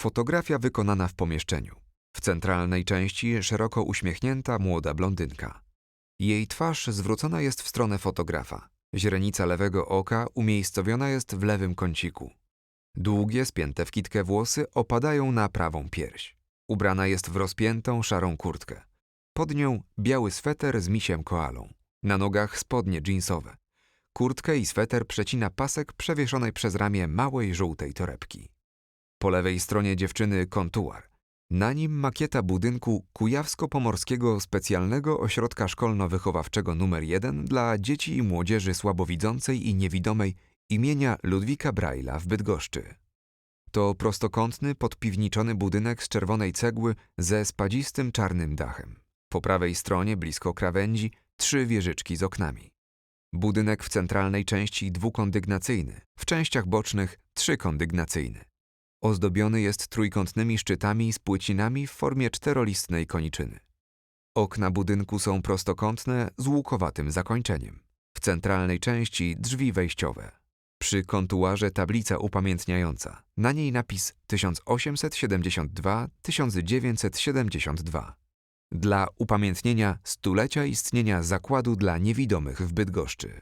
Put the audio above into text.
Fotografia wykonana w pomieszczeniu. W centralnej części szeroko uśmiechnięta młoda blondynka. Jej twarz zwrócona jest w stronę fotografa. Źrenica lewego oka umiejscowiona jest w lewym kąciku. Długie, spięte w kitkę włosy opadają na prawą pierś. Ubrana jest w rozpiętą, szarą kurtkę. Pod nią biały sweter z misiem koalą. Na nogach spodnie jeansowe. Kurtkę i sweter przecina pasek przewieszonej przez ramię małej żółtej torebki. Po lewej stronie dziewczyny kontuar. Na nim makieta budynku Kujawsko-Pomorskiego Specjalnego Ośrodka Szkolno-Wychowawczego nr 1 dla dzieci i młodzieży słabowidzącej i niewidomej imienia Ludwika Braila w Bydgoszczy. To prostokątny, podpiwniczony budynek z czerwonej cegły ze spadzistym czarnym dachem. Po prawej stronie, blisko krawędzi, trzy wieżyczki z oknami. Budynek w centralnej części dwukondygnacyjny, w częściach bocznych trzykondygnacyjny. Ozdobiony jest trójkątnymi szczytami z płycinami w formie czterolistnej koniczyny. Okna budynku są prostokątne z łukowatym zakończeniem. W centralnej części drzwi wejściowe. Przy kontuarze tablica upamiętniająca. Na niej napis 1872-1972. Dla upamiętnienia stulecia istnienia zakładu dla niewidomych w Bydgoszczy.